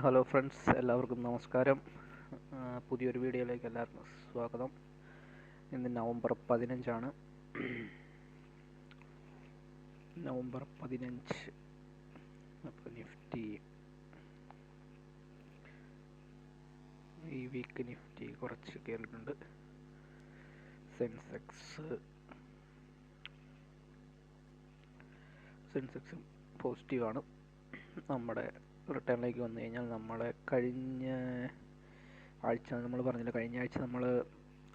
Hello friends എല്ലാവർക്കും നമസ്കാരം. പുതിയൊരു വീഡിയോയിലേക്ക് എല്ലാവർക്കും സ്വാഗതം. ഇന്ന് നവംബർ പതിനഞ്ചാണ്. നവംബർ പതിനഞ്ച്. അപ്പോൾ നിഫ്റ്റി. ഈ വീക്ക് നിഫ്റ്റി കുറച്ച് കയറിയിട്ടുണ്ട് സെൻസെക്സ്. സെൻസെക്സും പോസിറ്റീവാണ് നമ്മുടെ റിട്ടേണിലേക്ക് വന്നു കഴിഞ്ഞാൽ നമ്മളെ കഴിഞ്ഞ ആഴ്ച നമ്മൾ പറഞ്ഞില്ല കഴിഞ്ഞ ആഴ്ച നമ്മൾ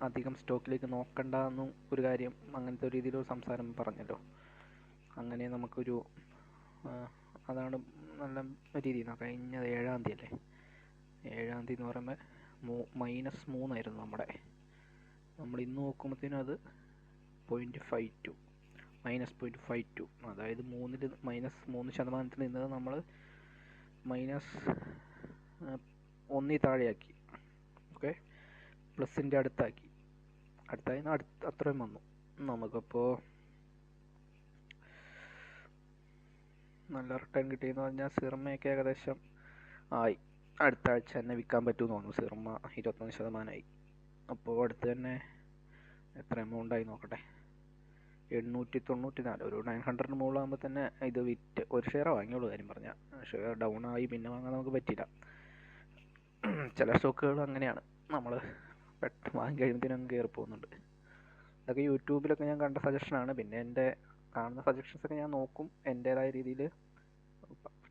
അധികം സ്റ്റോക്കിലേക്ക് നോക്കണ്ട എന്നും ഒരു കാര്യം അങ്ങനത്തെ ഒരു രീതിയിലൊരു സംസാരം പറഞ്ഞല്ലോ. അങ്ങനെ നമുക്കൊരു അതാണ് നല്ല രീതി കഴിഞ്ഞ ഏഴാം തീയതി അല്ലേ ഏഴാം തീയതി എന്ന് പറയുമ്പോൾ മൂ മൈനസ് മൂന്നായിരുന്നു നമ്മുടെ. നമ്മൾ ഇന്ന് നോക്കുമ്പോഴത്തേനും അത് point five two minus point five two അതായത് മൂന്നിൽ മൈനസ് മൂന്ന് ശതമാനത്തിൽ നിന്നത് നമ്മൾ മൈനസ് ഒന്നിൽ താഴെയാക്കി. ഓക്കെ? പ്ലസിന്റെ അടുത്താക്കി. അടുത്തായി അടുത്ത് അത്രയും വന്നു. നമുക്കപ്പോൾ നല്ല റിട്ടേൺ കിട്ടിയെന്ന് പറഞ്ഞാൽ സിറമയൊക്കെ ഏകദേശം ആയി. അടുത്ത ആഴ്ച തന്നെ വിൽക്കാൻ പറ്റുമെന്ന് തോന്നുന്നു. സിറമ ഇരുപത്തൊന്ന് ശതമാനമായി. അപ്പോൾ അടുത്ത് തന്നെ എത്ര എമൗണ്ട് ആയി നോക്കട്ടെ? എണ്ണൂറ്റി തൊണ്ണൂറ്റി നാല് ഒരു നയൻ ഹൺഡ്രഡിന് മുകളിലാകുമ്പോൾ തന്നെ ഇത് വിറ്റ് ഒരു ഷെയർ വാങ്ങിയുള്ളൂ കാര്യം പറഞ്ഞാൽ ഷെയർ ഡൗൺ ആയി പിന്നെ വാങ്ങാൻ നമുക്ക് പറ്റില്ല ചില സ്റ്റോക്കുകൾ അങ്ങനെയാണ്. നമ്മൾ പെട്ടെന്ന് വാങ്ങി കഴിയുമ്പോഴത്തേനും കയറി പോകുന്നുണ്ട്. ഇതൊക്കെ യൂട്യൂബിലൊക്കെ ഞാൻ കണ്ട സജഷനാണ് പിന്നെ എന്റെ കാണുന്ന സജഷൻസ് ഒക്കെ ഞാൻ നോക്കും. എന്റേതായ രീതിയിൽ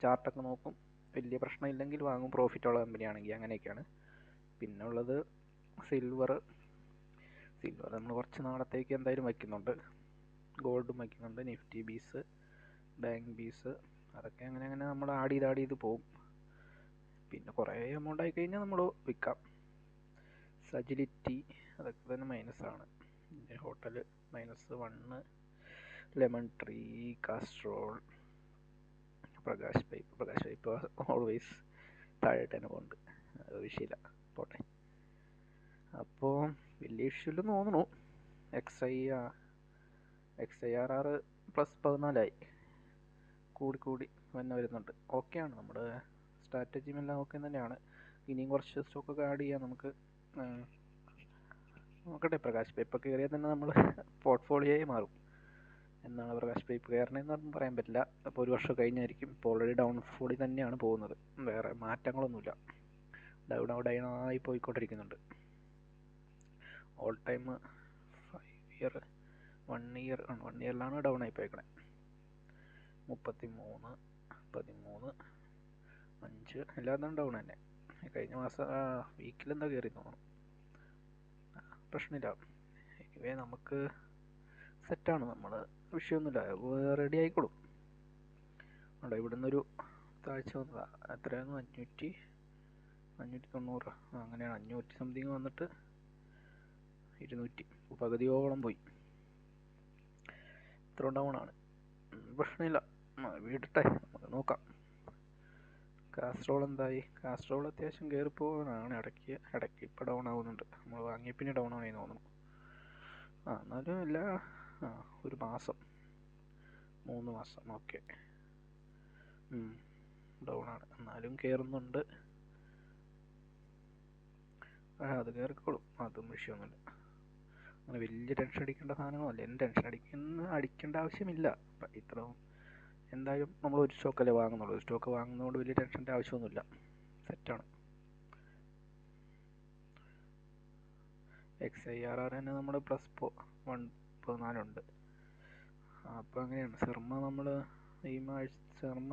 ചാർട്ടൊക്കെ നോക്കും. വലിയ പ്രശ്നമില്ലെങ്കിൽ വാങ്ങും. പ്രോഫിറ്റ് ഉള്ള കമ്പനിയാണെങ്കിൽ അങ്ങനെയൊക്കെയാണ്. പിന്നെ ഉള്ളത് സിൽവർ സിൽവർ നമ്മൾ കുറച്ച് നാളത്തേക്ക് എന്തായാലും വയ്ക്കുന്നുണ്ട്. ഗോൾഡും വയ്ക്കുന്നുണ്ട് നിഫ്റ്റി ബീസ് ബാങ്ക് ബീസ് അതൊക്കെ അങ്ങനെ അങ്ങനെ നമ്മൾ ആഡ് ചെയ്ത് ആഡ് ചെയ്ത് പോകും പിന്നെ കുറേ എമൗണ്ട് ആയി കഴിഞ്ഞാൽ നമ്മൾ വിൽക്കാം. സജിലിറ്റി അതൊക്കെ തന്നെ മൈനസ് ആണ്. Hotel minus one lemon tree Castrol Prakash pipe Prakash pipe always താഴെ തന്നെ പോകുന്നുണ്ട് വിഷയമില്ല. പോട്ടെ. അപ്പോൾ വലിയ ഇഷ്യൂ ഇല്ലെന്ന് തോന്നുന്നു. X I X I R R plus പതിനാലായി. കൂടി കൂടി വന്ന് വരുന്നുണ്ട്. ഓക്കെയാണ് നമ്മുടെ സ്ട്രാറ്റജിയും എല്ലാം ഓക്കെ തന്നെയാണ്. ഇനിയും കുറച്ച് സ്റ്റോക്കൊക്കെ ആഡ് ചെയ്യാം നമുക്ക്. നോക്കട്ടെ പ്രകാശ് പൈപ്പ് കയറിയാൽ തന്നെ നമ്മൾ പോർട്ട്ഫോളിയോയി മാറും. എന്നാണ് പ്രകാശ് പൈപ്പ് കയറണമെന്ന് പറയാൻ പറ്റില്ല. അപ്പോൾ ഒരു വർഷം കഴിഞ്ഞായിരിക്കും. ഇപ്പോൾ ഓൾറെഡി ഡൗൺ ഫോളിൽ തന്നെയാണ് പോകുന്നത്. വേറെ മാറ്റങ്ങളൊന്നുമില്ല. ഡൗൺ ഔട്ട് ആയി പോയിക്കൊണ്ടിരിക്കുന്നുണ്ട്. All time five year one year one ഇയറിലാണ് down ആയി പോയേക്കണേ മുപ്പത്തി മൂന്ന് പതിമൂന്ന് അഞ്ച് എല്ലാതും ഡൗൺ തന്നെ. കഴിഞ്ഞ മാസം വീക്കിൽ എന്താ കയറി തോന്നുന്നു. പ്രശ്നമില്ല. എനിവേ നമുക്ക് സെറ്റാണ് നമ്മൾ വിഷയമൊന്നുമില്ല. റെഡി ആയിക്കോളും. അവിടെ ഇവിടെ ഒരു താഴ്ച വന്നതാ. എത്രയായിരുന്നു അഞ്ഞൂറ്റി അഞ്ഞൂറ്റി തൊണ്ണൂറ്. അങ്ങനെയാണ്. അഞ്ഞൂറ്റി സംതിങ് വന്നിട്ട് ഇരുന്നൂറ്റി. പകുതിയോളം പോയി. ഇത്ര ഡൗൺ ആണ്. പ്രശ്നമില്ല. വിടട്ടെ നമുക്ക് നോക്കാം. കാസ്ട്രോൾ എന്തായി കാസ്ട്രോൾ അത്യാവശ്യം കയറി പോകാനാണ് ഇടയ്ക്ക് ഇടയ്ക്ക് ഇപ്പോൾ ഡൗൺ ആവുന്നുണ്ട്. നമ്മൾ വാങ്ങിയ പിന്നെ ഡൗൺ ആയി തോന്നുന്നു. ആ എന്നാലും എല്ലാ ആ ഒരു മാസം. മൂന്ന് മാസം ഓക്കെ ഡൗൺ ആണ്. എന്നാലും കയറുന്നുണ്ട് ആ അത് കയറിക്കോളും അതും വിഷയമൊന്നുമില്ല. അങ്ങനെ വലിയ ടെൻഷൻ അടിക്കേണ്ട സാധനങ്ങളല്ല എന്ത് ടെൻഷൻ അടിക്കുന്ന അടിക്കേണ്ട ആവശ്യമില്ല. ഇത്ര ഇത്രയും എന്തായാലും നമ്മൾ ഒരു സ്റ്റോക്കല്ലേ വാങ്ങുന്നുള്ളൂ. ഒരു സ്റ്റോക്ക് വാങ്ങുന്നതുകൊണ്ട് വലിയ ടെൻഷന്റെ ആവശ്യമൊന്നുമില്ല. സെറ്റാണ് എക്സ് ഐ ആർ ആർ തന്നെ നമ്മുടെ പ്ലസ് പോ വൺ പതിനാലുണ്ട് അപ്പോൾ അങ്ങനെയാണ്. സിർമ നമ്മൾ ഈ ആഴ്ച സിർമ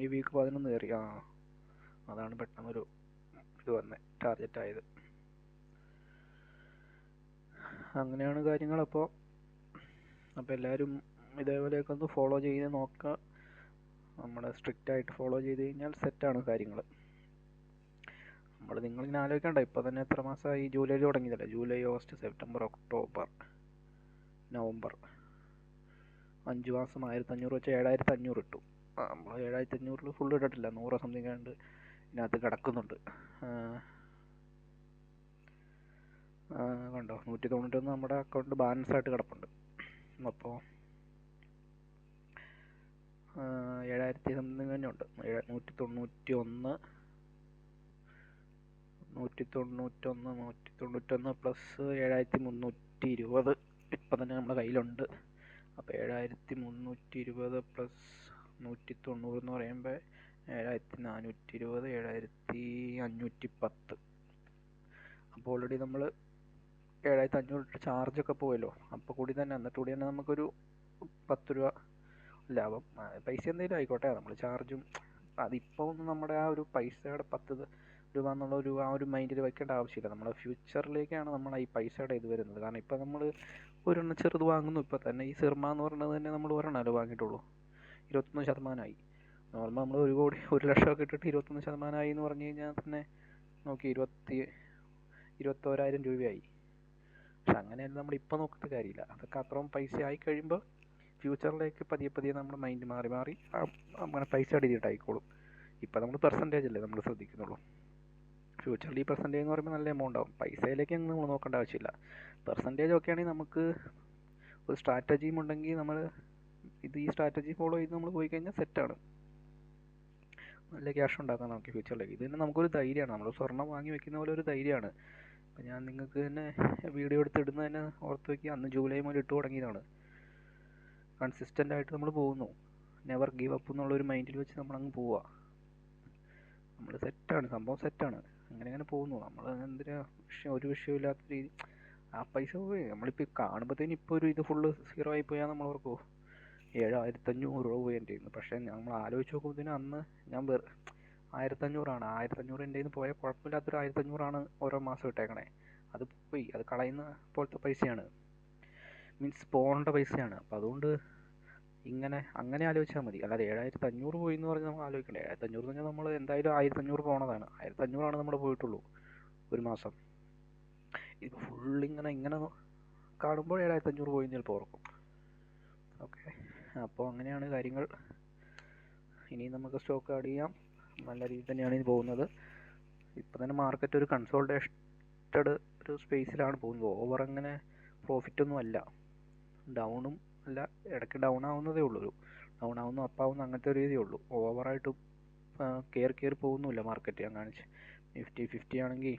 ഈ വീക്ക് പതിനൊന്ന് കയറി. ആ അതാണ് പെട്ടെന്നൊരു ഇത് വന്നത് ടാർഗറ്റ് ആയത്. അങ്ങനെയാണ് കാര്യങ്ങൾ. അപ്പോൾ എല്ലാവരും ഇതേപോലെയൊക്കെ ഒന്ന് ഫോളോ ചെയ്ത് നോക്കുക. നമ്മുടെ സ്ട്രിക്റ്റ് ആയിട്ട് ഫോളോ ചെയ്ത് കഴിഞ്ഞാൽ സെറ്റാണ് കാര്യങ്ങൾ. നമ്മൾ നിങ്ങളിങ്ങനെ ആലോചിക്കണ്ട. ഇപ്പോൾ തന്നെ എത്ര മാസമായി ജൂലൈയിൽ തുടങ്ങിയതല്ലേ? July August September October November. അഞ്ച് മാസം ആയിരത്തഞ്ഞൂറ് വെച്ച് ഏഴായിരത്തി അഞ്ഞൂറ് ഇട്ടു. നമ്മൾ ഏഴായിരത്തി അഞ്ഞൂറിൽ ഫുൾ ഇട്ടിട്ടില്ല. നൂറ് സംതിങ് കണ്ട് ഇതിനകത്ത് കിടക്കുന്നുണ്ട്. കണ്ടോ? നൂറ്റി തൊണ്ണൂറ്റൊന്ന് നമ്മുടെ അക്കൗണ്ട് ബാലൻസ് ആയിട്ട് കിടപ്പുണ്ട്. അപ്പോൾ ഏഴായിരത്തി സംതിങ് തന്നെ ഉണ്ട്. നൂറ്റി തൊണ്ണൂറ്റി ഒന്ന് നൂറ്റി തൊണ്ണൂറ്റൊന്ന് നൂറ്റി തൊണ്ണൂറ്റൊന്ന് പ്ലസ് ഏഴായിരത്തി മുന്നൂറ്റി ഇരുപത് ഇപ്പം തന്നെ നമ്മുടെ കയ്യിലുണ്ട്. അപ്പോൾ ഏഴായിരത്തി മുന്നൂറ്റി ഇരുപത് പ്ലസ് നൂറ്റി തൊണ്ണൂറ് എന്ന് പറയുമ്പോൾ ഏഴായിരത്തി നാനൂറ്റി ഇരുപത് ഏഴായിരത്തി അഞ്ഞൂറ്റി പത്ത്. അപ്പോൾ ഓൾറെഡി നമ്മൾ ഏഴായിരത്തി അഞ്ഞൂറ് ചാർജൊക്കെ പോയല്ലോ. അപ്പോൾ കൂടി തന്നെ എന്നിട്ട് കൂടി തന്നെ നമുക്കൊരു പത്ത് രൂപ ലാഭം. പൈസ എന്തെങ്കിലും ആയിക്കോട്ടെ. നമ്മൾ ചാർജും അതിപ്പോൾ ഒന്നും നമ്മുടെ ആ ഒരു പൈസയുടെ പത്ത് രൂപ എന്നുള്ള ഒരു ആ ഒരു മൈൻഡിൽ വെക്കേണ്ട ആവശ്യമില്ല. നമ്മുടെ ഫ്യൂച്ചറിലേക്കാണ് നമ്മൾ ഈ പൈസയുടെ ഇത് വരുന്നത്. കാരണം ഇപ്പോൾ നമ്മൾ ഒരെണ്ണം ചെറുത് വാങ്ങുന്നു. ഇപ്പോൾ തന്നെ ഈ സിർമ എന്ന് പറയുന്നത് തന്നെ നമ്മൾ ഒരെണ്ണമല്ലോ വാങ്ങിയിട്ടുള്ളൂ? ഇരുപത്തൊന്ന് ശതമാനമായി. നോർമൽ നമ്മൾ ഒരു കോടി ഒരു ലക്ഷമൊക്കെ ഇട്ടിട്ട് ഇരുപത്തൊന്ന് ശതമാനമായി എന്ന് പറഞ്ഞു കഴിഞ്ഞാൽ തന്നെ നോക്കി ഇരുപത്തി ഇരുപത്തോരായിരം രൂപയായി. പക്ഷെ അങ്ങനെയല്ല നമ്മൾ ഇപ്പോൾ നോക്കിയിട്ട് കാര്യമില്ല. അതൊക്കെ അത്രയും പൈസ ആയി കഴിയുമ്പോൾ ഫ്യൂച്ചറിലേക്ക് പതിയെ പതിയെ നമ്മുടെ മൈൻഡ് മാറി മാറി അങ്ങനെ പൈസ അടിയിട്ടായിക്കോളും ഇപ്പം നമ്മൾ പെർസെന്റേജ് അല്ലേ നമ്മൾ ശ്രദ്ധിക്കുന്നുള്ളൂ. ഫ്യൂച്ചറിൽ ഈ പെർസെന്റേജ് എന്ന് പറയുമ്പോൾ നല്ല എമൗണ്ട് ആവും. പൈസയിലേക്ക് നമ്മൾ നോക്കേണ്ട ആവശ്യമില്ല. പെർസെന്റേജ് ഒക്കെ ആണെങ്കിൽ നമുക്ക് ഒരു സ്ട്രാറ്റജിയും ഉണ്ടെങ്കിൽ നമ്മൾ ഇത് ഈ സ്ട്രാറ്റജി ഫോളോ ചെയ്ത് നമ്മൾ പോയി കഴിഞ്ഞാൽ സെറ്റാണ് നല്ല ക്യാഷ് ഉണ്ടാക്കാം നമുക്ക് ഫ്യൂച്ചറിലേക്ക് ഇത് തന്നെ നമുക്കൊരു ധൈര്യമാണ്. നമ്മൾ സ്വർണം വാങ്ങി വെക്കുന്ന പോലെ ഒരു ധൈര്യമാണ്. അപ്പം ഞാൻ നിങ്ങൾക്ക് തന്നെ വീഡിയോ എടുത്ത് ഇടുന്നത് തന്നെ ഓർത്ത് വയ്ക്കുക അന്ന് ജൂലൈ മുതൽ ഇട്ട് തുടങ്ങിയതാണ്. കൺസിസ്റ്റന്റ് ആയിട്ട് നമ്മൾ പോകുന്നു. നെവർ ഗീവ് അപ്പ് എന്നുള്ള ഒരു മൈൻഡിൽ വെച്ച് നമ്മൾ അങ്ങ് പോവുക നമ്മൾ സെറ്റാണ് സംഭവം സെറ്റാണ് അങ്ങനെ അങ്ങനെ പോകുന്നു. നമ്മൾ എന്തിനാ വിഷയം ഒരു വിഷയമില്ലാത്ത രീതി. ആ പൈസ പോയി. നമ്മളിപ്പോൾ കാണുമ്പോഴത്തേനും ഇപ്പോൾ ഒരു ഇത് ഫുള്ള് സീറോ ആയി പോയാൽ നമ്മൾ ഓർക്കുമോ ഏഴായിരത്തഞ്ഞൂറ് രൂപ പോയി എന്റെ പക്ഷേ നമ്മൾ ആലോചിച്ച് നോക്കുമ്പോഴത്തേനും അന്ന് ഞാൻ വെറു ആയിരത്തഞ്ഞൂറാണ്. ആയിരത്തഞ്ഞൂറ് എന്റെ കയ്യിൽ നിന്ന് പോയാൽ കുഴപ്പമില്ലാത്തൊരു ആയിരത്തഞ്ഞൂറാണ് ഓരോ മാസം ഇട്ടേക്കണേ. അത് പോയി. അത് കളയുന്ന പോലത്തെ പൈസയാണ്. മീൻസ് പോകേണ്ട പൈസയാണ്. അപ്പോൾ അതുകൊണ്ട് ഇങ്ങനെ അങ്ങനെ ആലോചിച്ചാൽ മതി. അല്ലാതെ ഏഴായിരത്തി അഞ്ഞൂറ് പോയി എന്ന് പറഞ്ഞാൽ നമ്മൾ ആലോചിക്കണ്ട. ഏഴായിരത്തി അഞ്ഞൂറ് എന്ന് പറഞ്ഞാൽ നമ്മൾ എന്തായാലും ആയിരത്തി അഞ്ഞൂറ് പോണതാണ്. ആയിരത്തി ആണ് നമ്മൾ പോയിട്ടുള്ളൂ ഒരു മാസം. ഇത് ഫുൾ ഇങ്ങനെ ഇങ്ങനെ കാണുമ്പോൾ ഏഴായിരത്തി അഞ്ഞൂറ് പോയി ചിലപ്പോൾ ഓർക്കും ഓക്കെ അപ്പോൾ അങ്ങനെയാണ് കാര്യങ്ങൾ. ഇനി നമുക്ക് സ്റ്റോക്ക് ആഡ് ചെയ്യാം. നല്ല രീതിയിൽ തന്നെയാണ് ഇത് പോകുന്നത്. ഇപ്പം തന്നെ മാർക്കറ്റ് ഒരു കൺസോൾട്ടേറ്റഡ് ഒരു സ്പേസിലാണ് പോകുന്നത്. ഓവർ അങ്ങനെ പ്രോഫിറ്റ് ഒന്നും അല്ല. ഡൗണും അല്ല. ഇടയ്ക്ക് ഡൗൺ ആവുന്നതേ ഉള്ളൂ. ഒരു ഡൗൺ ആവുന്നു അപ്പ് ആവുന്നു അങ്ങനത്തെ ഒരു രീതിയേ ഉള്ളൂ. ഓവറായിട്ട് കയറി കയറി പോകുന്നുമില്ല മാർക്കറ്റ് ഞാൻ കാണിച്ച്. നിഫ്റ്റി ഫിഫ്റ്റി ആണെങ്കിൽ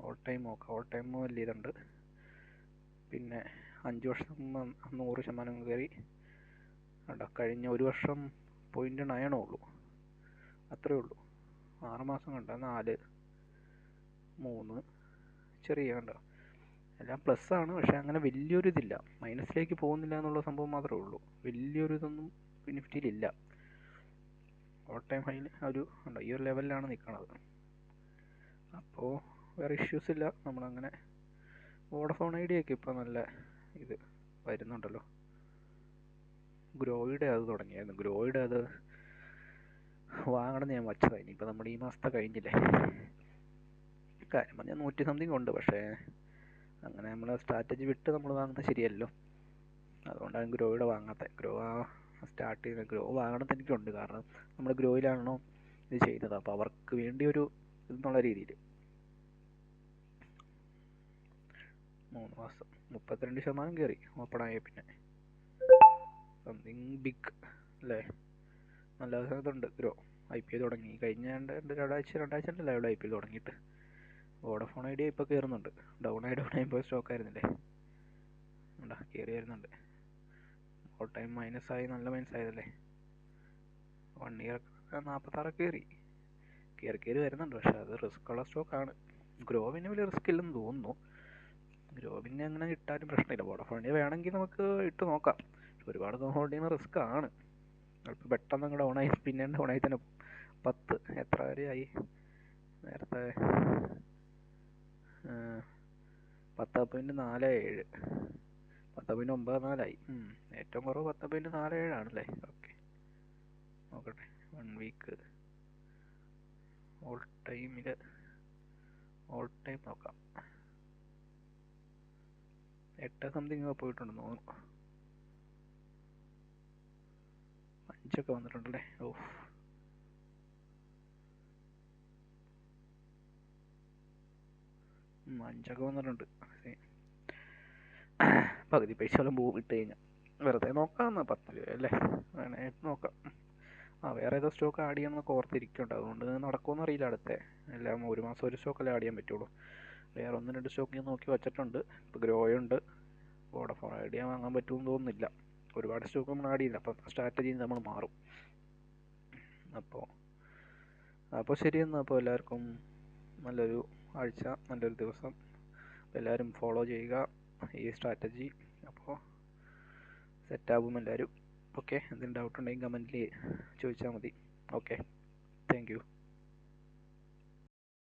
ഓൾ ടൈം നോക്കാം. ഓൾ ടൈം വലിയ ഇതുണ്ട്. പിന്നെ അഞ്ച് വർഷം നൂറ് ശതമാനം കയറി. കണ്ടോ കഴിഞ്ഞ ഒരു വർഷം പോയിന്റ് നയനേ ഉള്ളൂ. അത്രേ ഉള്ളൂ. ആറ് മാസം കണ്ട നാല് മൂന്ന് ചെറിയ കണ്ട? എല്ലാം പ്ലസ് ആണ് പക്ഷേ അങ്ങനെ വലിയൊരു ഇതില്ല. മൈനസിലേക്ക് പോകുന്നില്ല എന്നുള്ള സംഭവം മാത്രമേ ഉള്ളൂ. വലിയൊരു ഇതൊന്നും നിഫ്റ്റിയിലില്ല ഓൾ ടൈം ഹൈ ഒരു ഉണ്ടോ ഈ ഒരു ലെവലിലാണ് നിൽക്കുന്നത് അപ്പോൾ വേറെ ഇഷ്യൂസ് ഇല്ല. നമ്മളങ്ങനെ വോഡഫോൺ ഐഡിയ ഒക്കെ ഇപ്പോൾ നല്ല ഇത് വരുന്നുണ്ടല്ലോ. ഗ്രോയുടെ അത് തുടങ്ങിയായിരുന്നു. ഗ്രോയുടെ അത് വാങ്ങണമെന്ന് ഞാൻ വച്ചതാണ് ഇനിയിപ്പോൾ നമ്മുടെ ഈ മാസത്തെ കഴിഞ്ഞില്ലേ? കാര്യം പറഞ്ഞാൽ നൂറ്റി സംതിങ് ഉണ്ട്. പക്ഷേ അങ്ങനെ നമ്മൾ സ്ട്രാറ്റജി വിട്ട് നമ്മൾ വാങ്ങുന്നത് ശരിയല്ലോ അതുകൊണ്ടാണ് ഗ്രോയുടെ വാങ്ങാത്തത് ഗ്രോ സ്റ്റാർട്ട് ചെയ്ത ഗ്രോ വാങ്ങണമെന്ന് എനിക്കുണ്ട്. കാരണം നമ്മൾ ഗ്രോയിലാണല്ലോ ഇത് ചെയ്തത്. അപ്പോൾ അവർക്ക് വേണ്ടി ഒരു ഇതെന്നുള്ള രീതിയിൽ മൂന്ന് മാസം. മുപ്പത്തിരണ്ട് ശതമാനം കയറി ഓപ്പൺ ആയ പിന്നെ. സംതിങ് ബിഗ് അല്ലേ നല്ല ഇതുണ്ട്. ഗ്രോ ഐ പി തുടങ്ങി. കഴിഞ്ഞ രണ്ട് രണ്ട് രണ്ടാഴ്ച രണ്ടാഴ്ച ഉണ്ടല്ലോ ഇവിടെ ഐ പി തുടങ്ങിയിട്ട്. വോഡഫോൺ ഐഡിയ ഇപ്പോൾ കയറുന്നുണ്ട് ഡൗൺ ആയി ഡൗൺ ആയി പോയ സ്റ്റോക്ക് ആയിരുന്നില്ലേ? ഉണ്ടാ കയറി വരുന്നുണ്ട്. ഓൾ ടൈം മൈനസ് ആയി നല്ല മൈനസ് ആയതല്ലേ? വൺ ഇയർ നാൽപ്പത്താറ് കയറി കയറി കയറി വരുന്നുണ്ട്. പക്ഷെ അത് റിസ്ക് ഉള്ള സ്റ്റോക്കാണ് ഗ്രോവിന് വലിയ റിസ്ക് ഇല്ലെന്ന് തോന്നുന്നു. ഗ്രോ അങ്ങനെ ഇട്ടാലും പ്രശ്നമില്ല. വോഡഫോണിന് വേണമെങ്കിൽ നമുക്ക് ഇട്ട് നോക്കാം. ഒരുപാട് ഹോൾഡ് ചെയ്യുന്ന റിസ്ക് ആണ്. ചിലപ്പോൾ പെട്ടെന്ന് അങ്ങ് ഡൗൺ ആയി പിന്നെ ആയി തന്നെ പത്ത് എത്ര വരെ ആയി? നേരത്തെ പത്ത് പോയിന്റ് നാല് ഏഴ് പത്ത് പോയിന്റ് ഒമ്പത് നാലായി. ഏറ്റവും കുറവ് പത്ത് പോയിന്റ് നാല് ഏഴാണല്ലേ ഓക്കെ നോക്കട്ടെ. വൺ വീക്ക് ഓൾ ടൈമിൽ ഓൾ ടൈം നോക്കാം. എട്ട് സംതിങ് പോയിട്ടുണ്ടെന്ന് തോന്നുന്നു. അഞ്ചൊക്കെ വന്നിട്ടുണ്ടല്ലേ? ഓ അഞ്ചൊക്കെ വന്നിട്ടുണ്ട്. പകുതി പൈസ വല്ലതും പൂ ഇട്ട് കഴിഞ്ഞാൽ വെറുതെ നോക്കാമെന്ന് പത്ത് രൂപ അല്ലേ? വേണേ നോക്കാം. ആ വേറെ ഏതോ സ്റ്റോക്ക് ആഡ് ചെയ്യണമെന്നൊക്കെ ഓർത്തിരിക്കുന്നുണ്ട്. അതുകൊണ്ട് നടക്കുമെന്ന് അറിയില്ല അടുത്ത. എല്ലാം ഒരു മാസം ഒരു സ്റ്റോക്കല്ലേ ആഡ് ചെയ്യാൻ പറ്റുള്ളൂ. വേറെ ഒന്ന് രണ്ട് സ്റ്റോക്ക് ഞാൻ നോക്കി വെച്ചിട്ടുണ്ട്. ഇപ്പോൾ ഗ്രോയുണ്ട് വോഡഫോൺ ഐഡിയ വാങ്ങാൻ പറ്റുമെന്ന് തോന്നുന്നില്ല. ഒരുപാട് സ്റ്റോക്ക് നമ്മൾ ആഡ് ചെയ്യില്ല അപ്പം സ്ട്രാറ്റജി നമ്മൾ മാറും. അപ്പോൾ അപ്പോൾ ശരി എന്നാൽ അപ്പോൾ എല്ലാവർക്കും നല്ലൊരു ആഴ്ച നല്ലൊരു ദിവസം. എല്ലാവരും ഫോളോ ചെയ്യുക. ഈ സ്ട്രാറ്റജി അപ്പോൾ സെറ്റാകും എല്ലാവരും ഓക്കെ എന്തെങ്കിലും ഡൗട്ട് ഉണ്ടെങ്കിൽ കമന്റിൽ ചോദിച്ചാൽ മതി. Okay thank